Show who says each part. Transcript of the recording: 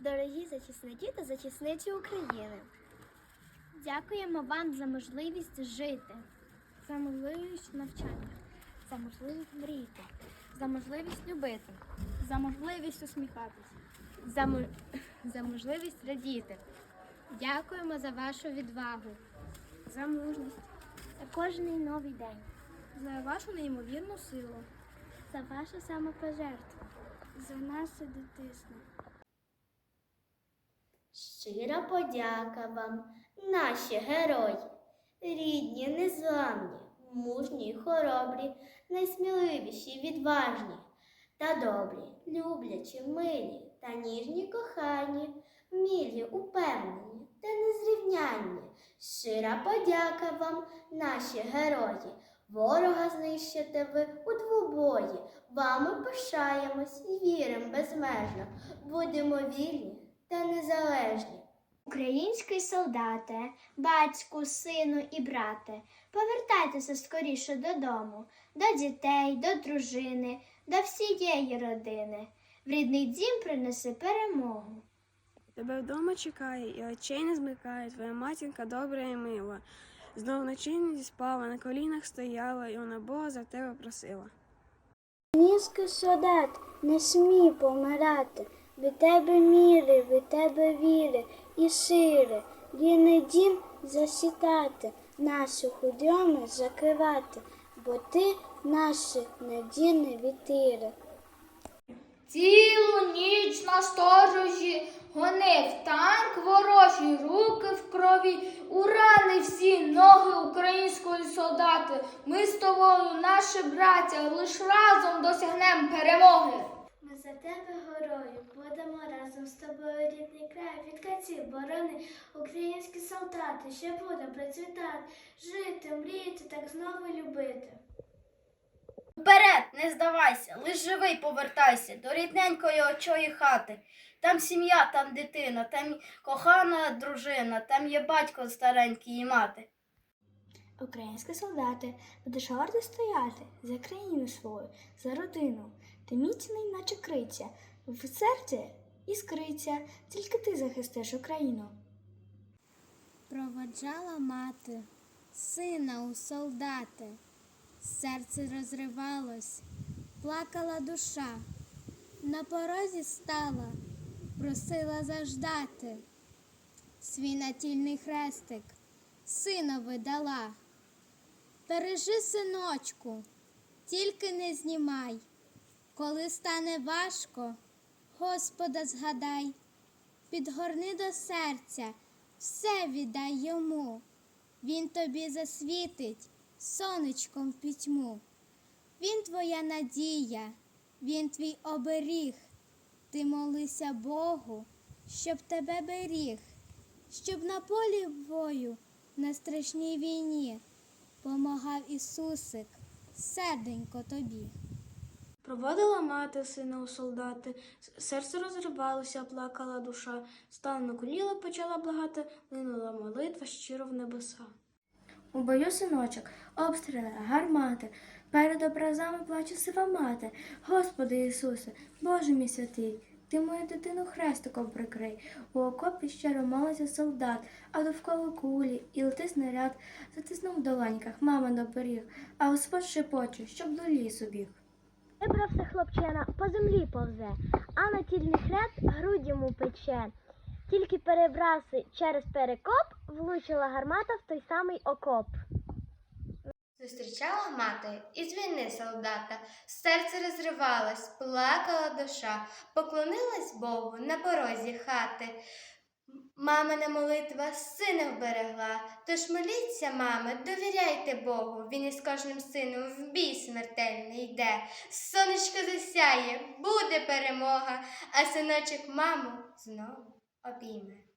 Speaker 1: Дорогі захисники та захисниці України. Дякуємо вам за можливість жити, за можливість навчання, за можливість мріяти, за можливість любити, за можливість усміхатися, за, мо- за можливість радіти. Дякуємо за вашу відвагу, за мужність, за кожний новий день, за вашу неймовірну силу, за вашу самопожертву, за нашу дитину.
Speaker 2: Щира подяка вам, наші герої, рідні, незламні, мужні хоробрі, найсміливіші, відважні та добрі, люблячі, милі та ніжні кохані, вмілі, упевнені та незрівнянні. Щира подяка вам, наші герої. Ворога знищите ви у двобої. Вами пишаємось і віримо безмежно. Будемо вільні та незалежні.
Speaker 1: Український солдате, батьку, сину і брате, повертайтеся скоріше додому, до дітей, до дружини, до всієї родини. В рідний дім принеси перемогу.
Speaker 3: Тебе вдома чекає і очей не змикає твоя матінка добра і мила. Знов вночі не зіспала, на колінах стояла, і вона Бога за тебе просила.
Speaker 4: Український солдат, не смій помирати, від тебе міри, від тебе віри і сили, рідний дім засітати, наші худоми закривати, бо ти наші надійні вітири.
Speaker 5: Цілу ніч на сторожі гонив танк ворожий, руки в крові, у рани всі ноги української солдати. Ми з тобою, наші браття, лиш разом досягнемо перемоги.
Speaker 4: Ми за тебе горою, від борони, українські солдати, ще будемо процвітати, жити, мріяти, так знову любити.
Speaker 2: Вперед, не здавайся, лиш живий повертайся до рідненької очої хати. Там сім'я, там дитина, там кохана дружина, там є батько старенький і мати.
Speaker 4: Українські солдати, будеш гордо стояти за країну свою, за родину. Ти міцний, наче криця, в серці іскриця, тільки ти захистиш Україну.
Speaker 1: Проводжала мати, сина у солдати, серце розривалось, плакала душа, на порозі стала, просила заждати. Свій натільний хрестик синові дала. Бережи, синочку, тільки не знімай. Коли стане важко, Господа згадай, підгорни до серця, все віддай йому. Він тобі засвітить сонечком пітьму. Він твоя надія, він твій оберіг. Ти молися Богу, щоб тебе беріг, щоб на полі бою, на страшній війні помагав Ісусик, серденько тобі.
Speaker 3: Проводила мати сина у солдати, серце розривалося, плакала душа, стала на коліна, почала благати, линула молитва щиро в небеса.
Speaker 4: У бою синочок, обстріли, гармати, перед образами плаче сива мати. Господи Ісусе, Боже мій святий, ти мою дитину хрестиком прикрий. У окопі щиро молиться солдат, а довкола кулі і летить снаряд, затиснув в долоньках, мама допоріг, а Господь шепоче, щоб до лісу біг.
Speaker 1: Вибрався хлопчина, по землі повзе, а натільний хреб грудь йому пече. Тільки перебрався через перекоп, влучила гармата в той самий окоп.
Speaker 2: Зустрічала мати із війни солдата, серце розривалось, плакала душа, поклонилась Богу на порозі хати. Мамина молитва сина вберегла, тож моліться, мами, довіряйте Богу, він із кожним сином в бій смертельний йде. Сонечко засяє, буде перемога, а синочок маму знову обійме.